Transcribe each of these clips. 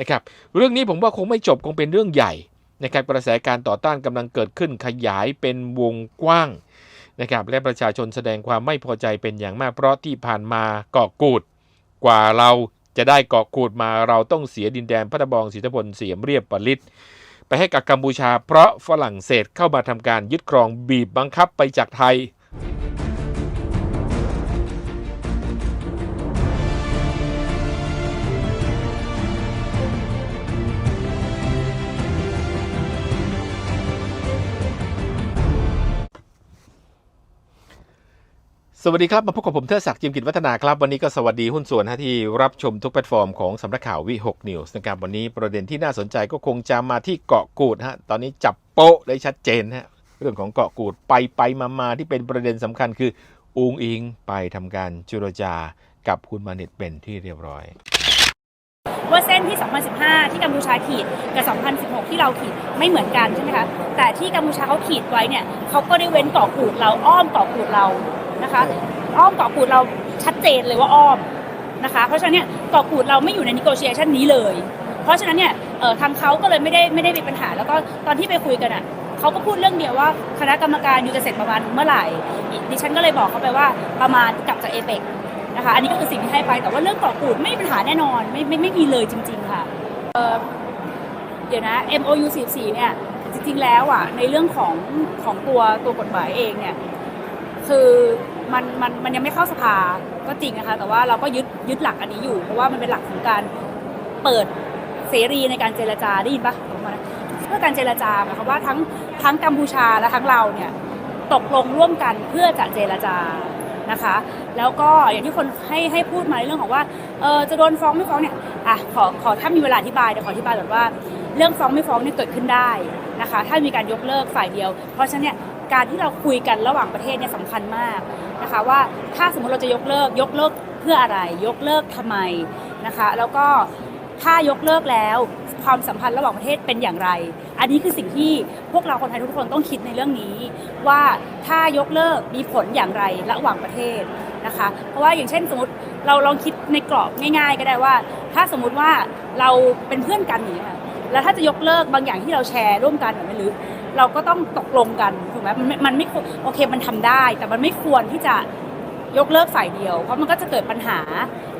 นะครับเรื่องนี้ผมว่าคงไม่จบคงเป็นเรื่องใหญ่นะครับกระแสการต่อต้านกำลังเกิดขึ้นขยายเป็นวงกว้างนะครับและประชาชนแสดงความไม่พอใจเป็นอย่างมากเพราะที่ผ่านมาเกาะกูด กว่าเราจะได้เกาะกูดมาเราต้องเสียดินแดนพัทบองศรีธพลเสียมเรียบปลิตไปให้กับกัมพูชา เพราะฝรั่งเศสเข้ามาทำการยึดครองบีบบังคับไปจากไทย วัสดีครับ มาพบกับผมเทอศักดิ์จิมกิจวัฒนาครับ วันนี้ก็สวัสดีหุ้นส่วนที่รับชมทุกแพลตฟอร์มของสำนักข่าววิหกนิวส์นะครับวันนี้ประเด็นที่น่าสนใจก็คงจะมาที่เกาะกูดฮะตอนนี้จับโป๊ะได้ชัดเจนฮะเรื่องของเกาะกูดไปไปมามาที่เป็นประเด็นสำคัญคืออุงอิงไปทำการเจรจากับคุณมาเน็ตเป็นที่เรียบร้อยว่าเส้นที่ 2015 ที่กัมพูชาขีดกับ 2016 ที่เราขีดไม่เหมือนกันใช่ไหมคะแต่ที่กัมพูชาเขาขีดไว้เนี่ยเขาก็ได้เว้นเกาะกูดเราอ้อมเกาะกูดเรา นะคะ อ้อมเกาะกูดเราชัดเจนเลยว่าอ้อมนะคะ เพราะฉะนั้นเนี่ยเกาะกูดเราไม่อยู่ใน negotiation นี้เลย เพราะฉะนั้นเนี่ยทางเขาก็เลยไม่ได้ไม่ได้มีปัญหา แล้วก็ตอนที่ไปคุยกันอะเขาก็พูดเรื่องเดียวว่าคณะกรรมการยูจะเสร็จประมาณเมื่อไหร่ดิฉันก็เลยบอกเขาไปว่าประมาณกลับจากเอเปกนะคะอันนี้ก็คือสิ่งที่ให้ไปแต่ว่าเรื่องเกาะกูดไม่มีปัญหาแน่นอนไม่ไม่ไม่มีเลยจริง ๆ ค่ะเเดี๋ยวนะ MOU 44เนี่ยจริงๆแล้วอะในเรื่องของของตัวตัวกฎหมายเองเนี่ย คือมันมันมันยังไม่เข้าสภาก็จริงนะคะ แต่ว่าเราก็ยึดยึดหลักอันนี้อยู่ เพราะว่ามันเป็นหลักของการเปิดเสรีในการเจรจาได้ยินปะเพื่อการเจรจาหมายความว่าทั้งทั้งกัมพูชาและทั้งเราเนี่ยตกลงร่วมกันเพื่อจะเจรจานะคะ แล้วก็อย่างที่คนให้ให้พูดมาในเรื่องของว่าเออจะโดนฟ้องไม่ฟ้องเนี่ยอะขอขอถ้ามีเวลาอธิบายเดี๋ยวขออธิบายก่อนว่าเรื่องฟ้องไม่ฟ้องเนี่ยเกิดขึ้นได้นะคะ ถ้ามีการยกเลิกฝ่ายเดียว เพราะฉะนั้นเนี่ย การที่เราคุยกันระหว่างประเทศเนี่ยสำคัญมากนะคะว่าถ้าสมมติเราจะยกเลิกยกเลิกเพื่ออะไร ยกเลิกทำไมนะคะ แล้วก็ถ้ายกเลิกแล้วความสัมพันธ์ระหว่างประเทศเป็นอย่างไร อันนี้คือสิ่งที่พวกเราคนไทยทุกคนต้องคิดในเรื่องนี้ ว่าถ้ายกเลิกมีผลอย่างไรระหว่างประเทศนะคะ เพราะว่าอย่างเช่นสมมติเราลองคิดในกรอบง่าย ๆ ก็ได้ว่า ถ้าสมมุติว่าเราเป็นเพื่อนกันอย่างนี้ค่ะแล้วถ้าจะยกเลิกบางอย่างที่เราแชร์ร่วมกันแบบนี้หรือ เราก็ต้องตกลงกันถูกไหมมันไม่มันไม่โอเคมันทำได้ แต่มันไม่ควรที่จะยกเลิกฝ่ายเดียว เพราะมันก็จะเกิดปัญหา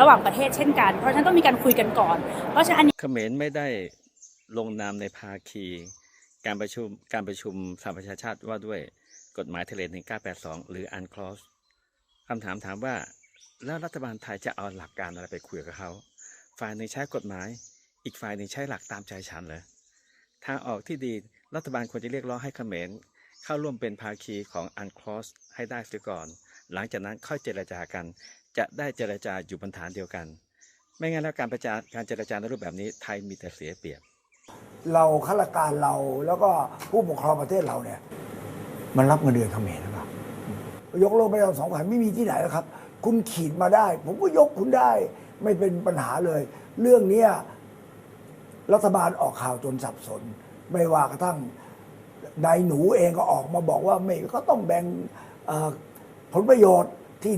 ระหว่างประเทศเช่นกัน เพราะฉะนั้นต้องมีการคุยกันก่อน เพราะฉะนั้นอันนี้เขมรไม่ได้ลงนามในภาคี การประชุมการประชุมสหประชาชาติว่าด้วยกฎหมายทะเล1982 หรืออันคลอสคำถามถามว่าแล้วรัฐบาลไทยจะเอาหลักการอะไรไปคุยกับเขา ฝ่ายหนึ่งใช้กฎหมาย อีกฝ่ายหนึ่งใช้หลักตามใจฉันเหรอทางออกที่ดี รัฐบาลควรจะเรียกร้องให้เขมรเข้าร่วมเป็นภาคีของอันคลอสให้ได้เสียก่อน หลังจากนั้นค่อยเจรจากัน จะได้เจรจาอยู่บนฐานเดียวกัน ไม่งั้นแล้วการประจาการเจรจาในรูปแบบนี้ไทยมีแต่เสียเปรียบ เราข้าราชการเราแล้วก็ผู้ปกครองประเทศเราเนี่ย มันรับเงินเดือนเขมรหรือเปล่ายกเลิกไม่ได้สองฝ่ายไม่มีที่ไหนแล้วครับ คุณขีดมาได้ ผมก็ยกคุณได้ ไม่เป็นปัญหาเลย เรื่องเนี้ยรัฐบาลออกข่าวจนสับสน ไม่ว่ากระทั่งนายหนูเองก็ออกมาบอกว่าไม่ก็ต้องแบ่งเอ่อผลประโยชน์ที่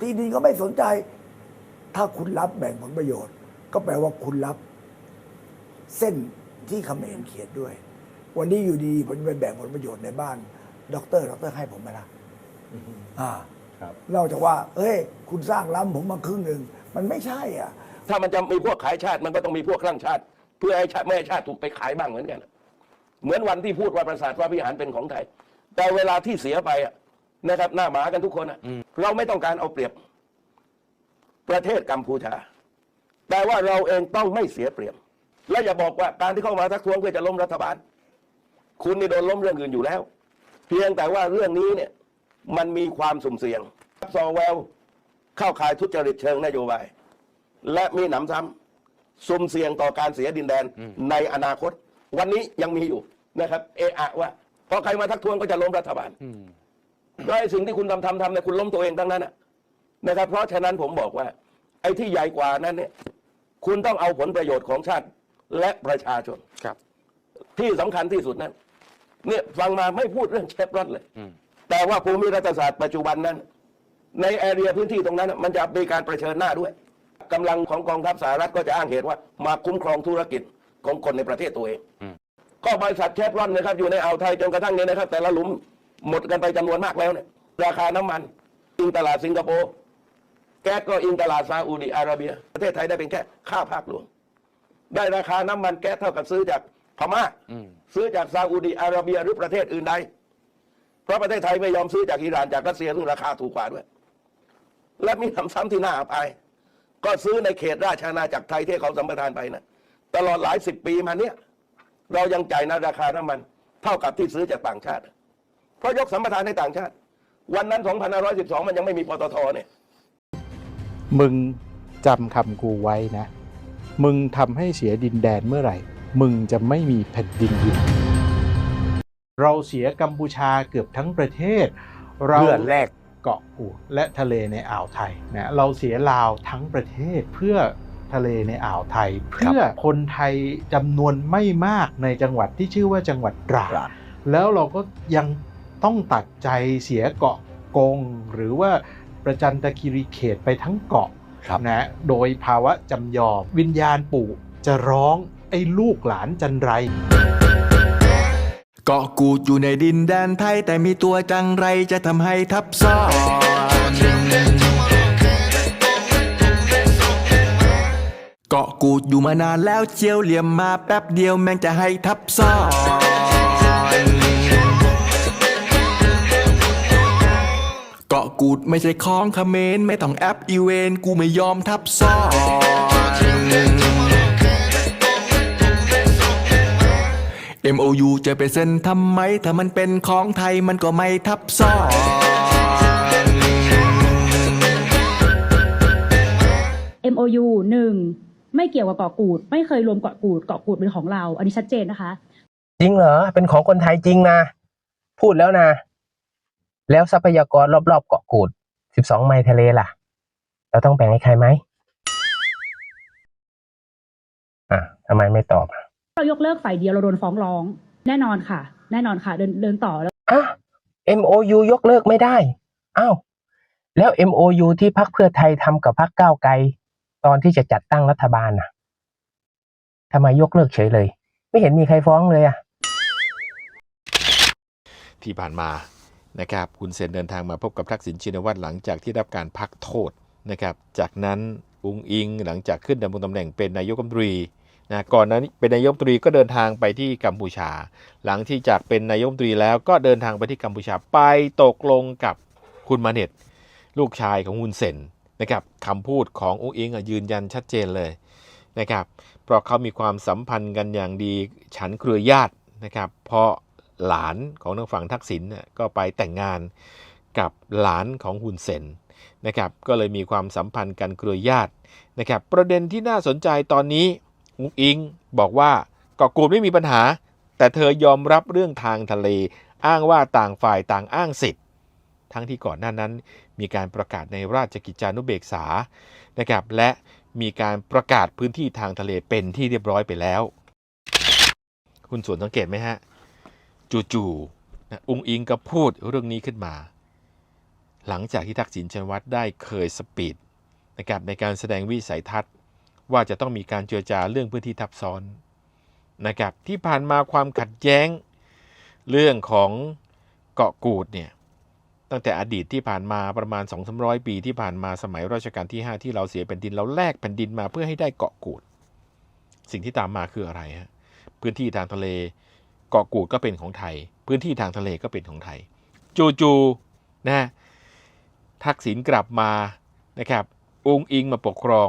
ที่ดินก็ไม่สนใจ ถ้าคุณรับแบ่งผลประโยชน์ ก็แปลว่าคุณรับ เส้นที่เขมรเขียนด้วย วันนี้อยู่ดีผมจะไปแบ่งผลประโยชน์ในบ้านด็อกเตอร์ด็อกเตอร์ให้ผมไหมล่ะอ่าครับนอกจากว่า เอ้ย คุณสร้างล้ำผมมาครึ่งหนึ่ง มันไม่ใช่อะ ถ้ามันจะมีพวกขายชาติมันก็ต้องมีพวกคลั่งชาติเพื่อให้ชาติไม่ให้ชาติถูกไปขายบ้างเหมือนกัน เหมือนวันที่พูดว่าประสาทพระพิหารเป็นของไทย แต่เวลาที่เสียไปอะนะครับ หน้าหมากันทุกคนอะเราไม่ต้องการเอาเปรียบประเทศกัมพูชา แต่ว่าเราเองต้องไม่เสียเปรียบ และอย่าบอกว่าการที่เข้ามาทักท้วงเพื่อจะล้มรัฐบาล คุณนี่โดนล้มเรื่องอื่นอยู่แล้ว เพียงแต่ว่าเรื่องนี้เนี่ย มันมีความสุ่มเสี่ยงซองแววเข้าข่ายทุจริตเชิงนโยบาย และมีหนำซ้ำ สุ่มเสี่ยงต่อการเสียดินแดนในอนาคต วันนี้ยังมีอยู่นะครับ เอะอะว่าพอใครมาทักท้วงก็จะล้มรัฐบาลก็ไอ้สิ่งที่คุณทำทำทำเนี่ยคุณล้มตัวเองทั้งนั้นนะนะครับ เพราะฉะนั้นผมบอกว่า ไอ้ที่ใหญ่กว่านั้นเนี่ย คุณต้องเอาผลประโยชน์ของชาติและประชาชนครับ ที่สำคัญที่สุดนั้นเนี่ยฟังมาไม่พูดเรื่องเชฟรอนเลยแต่ว่าภูมิรัฐศาสตร์ปัจจุบันนั้น ในแอเรียพื้นที่ตรงนั้นน่ะมันจะมีการเผชิญหน้าด้วย กำลังของกองทัพสหรัฐก็จะอ้างเหตุว่า มาคุ้มครองธุรกิจของคนในประเทศตัวเองก็บริษัทเชฟรอนนะครับอยู่ในอ่าวไทยจนกระทั่งนี้นะครับ แต่ละหลุมหมดกันไปจำนวนมากแล้วเนี่ยราคาน้ำมันอิงตลาดสิงคโปร์แก๊สก็อิงตลาดซาอุดิอาระเบีย ประเทศไทยได้เป็นแค่ค่าภาคหลวง ได้ราคาน้ำมันแก๊สเท่ากับซื้อจากพม่าซื้อจากซาอุดิอาระเบียหรือประเทศอื่นใดเพราะประเทศไทยไม่ยอมซื้อจากอิหร่านจากรัสเซียซึ่งราคาถูกกว่าด้วย และมีทำซ้ำที่น่าอับอาย ก็ซื้อในเขตราชอาณาจักรไทยที่เขาสัมปทานไปนะตลอดหลายสิบปีมาเนี้ยเรายังจ่ายในราคาน้ำมัน เท่ากับที่ซื้อจากต่างชาติ เพราะยกสัมปทานให้ต่างชาติ วันนั้น 2512 มันยังไม่มีปตทเนี่ย มึงจำคำกูไว้นะ มึงทำให้เสียดินแดนเมื่อไหร่ มึงจะไม่มีแผ่นดินอยู่เราเสียกัมพูชาเกือบทั้งประเทศ เราเพื่อแลก เกาะกูดและทะเลในอ่าวไทยนะเราเสียลาวทั้งประเทศเพื่อทะเลในอ่าวไทย เพื่อคนไทยจำนวนไม่มากในจังหวัดที่ชื่อว่าจังหวัดตราตราดดแล้วเราก็ยังต้องตัดใจเสียเกาะกง หรือว่าประจันตคีรีเขตไปทั้งเกาะครับนะโดยภาวะจำยอม วิญญาณปู่จะร้องไอ้ลูกหลานจันไร เกาะกูดอยู่ในดินแดนไทย แต่มีตัวจังไรจะทำให้ทับซ้อน เกาะกูดอยู่มานานแล้วเจียวเหลี่ยมมาแป๊บเดียวแม่งจะให้ทับซ้อนเกาะกูดไม่ใช่ของเขมรไม่ต้องแอปอีเวนกูไม่ยอมทับซ้อน MOU จะไปเซ็นทำไม ถ้ามันเป็นของไทยมันก็ไม่ทับซ้อน MOU หนึ่งไม่เกี่ยวกับเกาะกูด ไม่เคยรวมเกาะกูดเกาะกูดเป็นของเรา อันนี้ชัดเจนนะคะ จริงเหรอ เป็นของคนไทยจริงนะ พูดแล้วนะ แล้วทรัพยากรรอบๆเกาะกูด 12 ไมล์ทะเลล่ะ เราต้องแบ่งให้ใครไหมอะทำไมไม่ตอบอะ เรายกเลิกฝ่ายเดียวเราโดนฟ้องร้อง แน่นอนค่ะ แน่นอนค่ะ เดินเดินต่อแล้วอะ MOU ยกเลิกไม่ได้อ้าวแล้ว MOU ที่พักเพื่อไทยทำกับพักก้าวไกล ตอนที่จะจัดตั้งรัฐบาลน่ะทำไมยกเลิกเฉยเลย ไม่เห็นมีใครฟ้องเลยอะ ที่ผ่านมานะครับคุณเซนเดินทางมาพบกับทักษิณชินวัตรหลังจากที่รับการพักโทษนะครับ จากนั้นอุงอิงหลังจากขึ้นดำรงตำแหน่งเป็นนายกรัฐมนตรี นะก่อนนั้นเป็นนายกรัฐมตรีก็เดินทางไปที่กัมพูชา หลังที่จากเป็นนายกรัฐมตรีแล้วก็เดินทางไปที่กัมพูชาไปตกลงกับคุณมาเน็ตลูกชายของคุณเซนนะครับคำพูดของอุงอิงอะยืนยันชัดเจนเลยนะครับเพราะเขามีความสัมพันธ์กันอย่างดีฉันเครือญาตินะครับเพราะหลานของทางฝั่งทักษิณก็ไปแต่งงานกับหลานของฮุนเซนนะครับก็เลยมีความสัมพันธ์กันเครือญาตินะครับประเด็นที่น่าสนใจตอนนี้ อุงอิงบอกว่าเกาะกูดไม่มีปัญหา แต่เธอยอมรับเรื่องทางทะเล อ้างว่าต่างฝ่ายต่างอ้างสิทธิ์ ทั้งที่ก่อนหน้านั้นมีการประกาศในราชกิจจานุเบกษานะครับและมีการประกาศพื้นที่ทางทะเลเป็นที่เรียบร้อยไปแล้ว คุณส่วนสังเกตไหมฮะ จู่ๆนะอุงอิงก็พูดเรื่องนี้ขึ้นมา หลังจากที่ทักษิณชินวัตรได้เคยสปีดนะครับในการแสดงวิสัยทัศน์ ว่าจะต้องมีการเจรจาเรื่องพื้นที่ทับซ้อนนะครับที่ผ่านมาความขัดแย้ง เรื่องของเกาะกูดเนี่ยตั้งแต่อดีตที่ผ่านมาประมาณ2 3 0 0 ปีที่ผ่านมาสมัยรัชกาลที่ 5 ที่เราเสียแผ่นดินเราแลกแผ่นดินมาเพื่อให้ได้เกาะกูด สิ่งที่ตามมาคืออะไรฮะพื้นที่ทางทะเลเกาะกูดก็เป็นของไทย พื้นที่ทางทะเลก็เป็นของไทย จู่ๆนะทักษิณกลับมานะครับองค์อิงมาปกครอง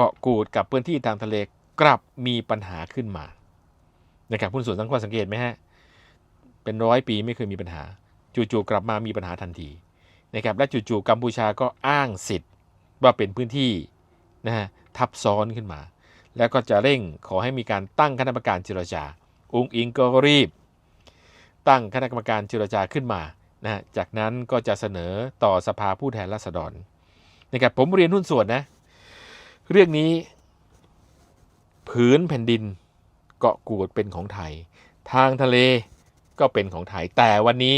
เกาะกูดกับพื้นที่ทางทะเลกลับมีปัญหาขึ้นมานะครับคุณส่วนสังความสังเกตไหมฮะเป็นร้อยปีไม่เคยมีปัญหา จู่ๆกลับมามีปัญหาทันทีนะครับและจู่ๆกัมพูชาก็อ้างสิทธิ์ว่าเป็นพื้นที่นะฮะทับซ้อนขึ้นมา แล้วก็จะเร่งขอให้มีการตั้งคณะกรรมการเจรจาองค์อิงก็รีบ ตั้งคณะกรรมการเจรจาขึ้นมานะฮะจากนั้นก็จะเสนอต่อสภาผู้แทนราษฎรนะครับผมเรียนหุ้นส่วนนะ เรื่องนี้ ผืนแผ่นดินเกาะกูดเป็นของไทย ทางทะเลก็เป็นของไทย แต่วันนี้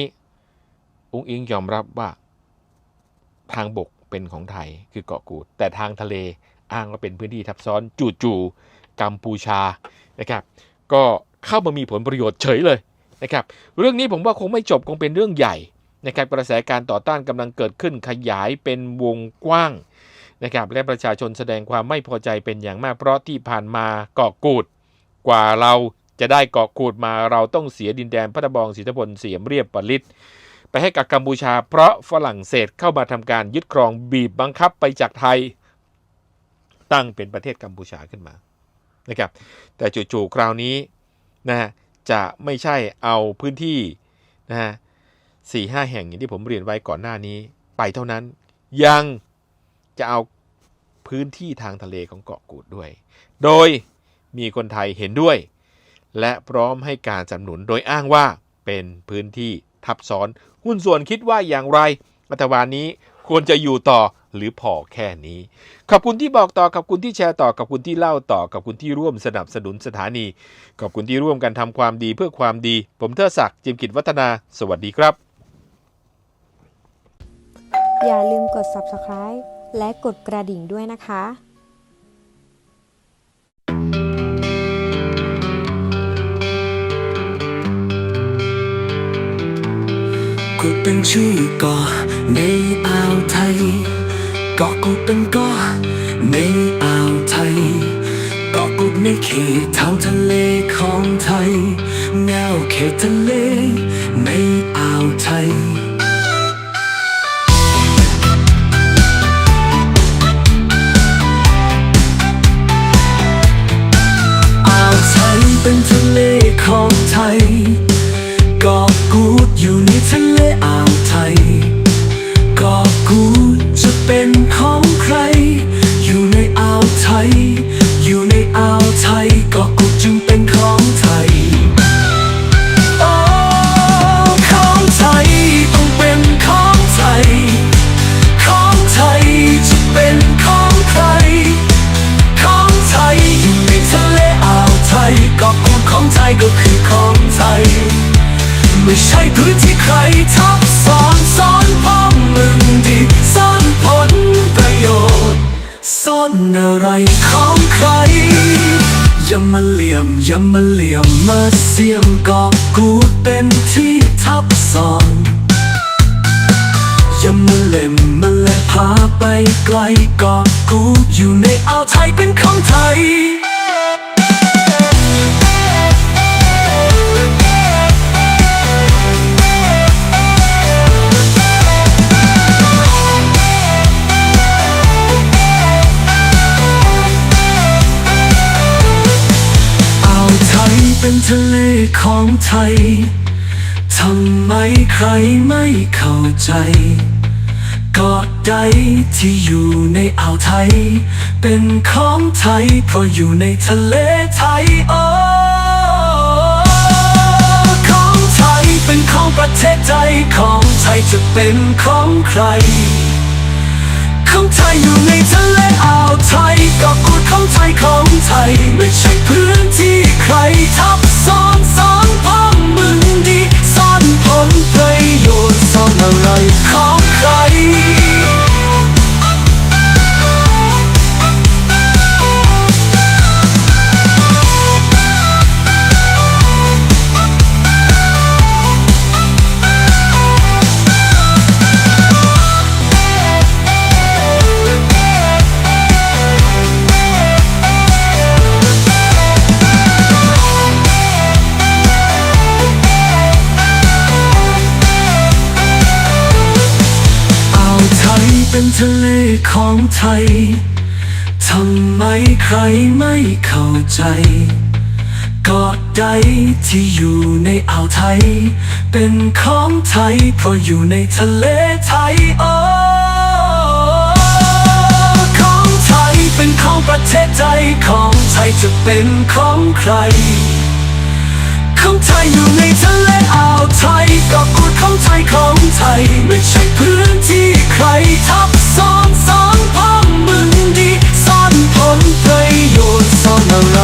อุ้งอิงยอมรับว่า ทางบกเป็นของไทยคือเกาะกูด แต่ทางทะเลอ้างว่าเป็นพื้นที่ทับซ้อนจู่ๆกัมพูชานะครับ ก็เข้ามามีผลประโยชน์เฉยเลยนะครับ เรื่องนี้ผมว่าคงไม่จบคงเป็นเรื่องใหญ่นะครับกระแสการต่อต้านกำลังเกิดขึ้นขยายเป็นวงกว้าง นะครับและประชาชนแสดงความไม่พอใจเป็นอย่างมากเพราะที่ผ่านมาเกาะกูด กว่าเราจะได้เกาะกูดมาเราต้องเสียดินแดนพัทบองศรีธพลเสียมเรียบปริตไปให้กับกัมพูชา เพราะฝรั่งเศสเข้ามาทำการยึดครองบีบบังคับไปจากไทย ตั้งเป็นประเทศกัมพูชาขึ้นมานะครับแต่จู่ๆคราวนี้นะฮะจะไม่ใช่เอาพื้นที่นะฮะสี่ห้าแห่งอย่างที่ผมเรียนไว้ก่อนหน้านี้ ไปเท่านั้นยัง จะเอาพื้นที่ทางทะเลของเกาะกูดด้วย โดยมีคนไทยเห็นด้วย และพร้อมให้การสนับสนุนโดยอ้างว่าเป็นพื้นที่ทับซ้อน หุ้นส่วนคิดว่าอย่างไร รัฐบาลนี้ควรจะอยู่ต่อหรือพอแค่นี้ ขอบคุณที่บอกต่อขอบคุณที่แชร์ต่อขอบคุณที่เล่าต่อขอบคุณที่ร่วมสนับสนุนสถานี ขอบคุณที่ร่วมกันทำความดีเพื่อความดี ผมเทอศักดิ์จิมกิจวัฒนา สวัสดีครับ อย่าลืมกด subscribe และกดกระดิ่งด้วยนะคะกูเป็นชื่อกาะในอ่าวไทยกาะกูเป็นกาะในอ่าวไทยกาะกูในเขตทางทะเลของไทยแนวเขตทะเลในอ่าวไทย ของไทย ยเกาะกูดของไทยก็คือของไทย ไม่ใช่พื้นที่ใครทับซ้อนซ้อนพ้องมึงดีซ่อนผลประโยชน์ซ่อนอะไรของใคร อย่ามาเหลี่ยมอย่ามาเหลี่ยมมาเสียมกอบกูเป็นที่ทับซ้อนอย่ามาเล่มมาและพาไปไกลกอบกูอยู่ในอ่าวไทยเป็นของไทย ของไทย ทำไมใครไม่เข้าใจเกาะใดที่อยู่ในอ่าวไทย เป็นของไทย เพราะอยู่ในทะเลไทยโอ้ของไทยเป็นของประเทศไทยของไทยจะเป็นของใคร ของไทยอยู่ในทะเลอ่าวไทยกอบกูดของไทยของไทย ไม่ใช่พื้นที่ใครทับซ้อนซ้อนพ้องมึงดีซ่อนผลประโยชน์ซ่อนอะไรของใคร ไทย ทำไมใครไม่เข้าใจกาะใดที่อยู่ในอ่าวไทย เป็นของไทย เพราะอยู่ในทะเลไทยโอ้ของไทยเป็นของประเทศไทยของไทยจะเป็นของใคร ของไทยอยู่ในทะเลอ่าวไทยกาะกูดของไทยของไทย ไม่ใช่พื้นที่ใครทับซ้อนซ้อน มึงดีซ่อนผลประโยชน์ซ่อนอะไร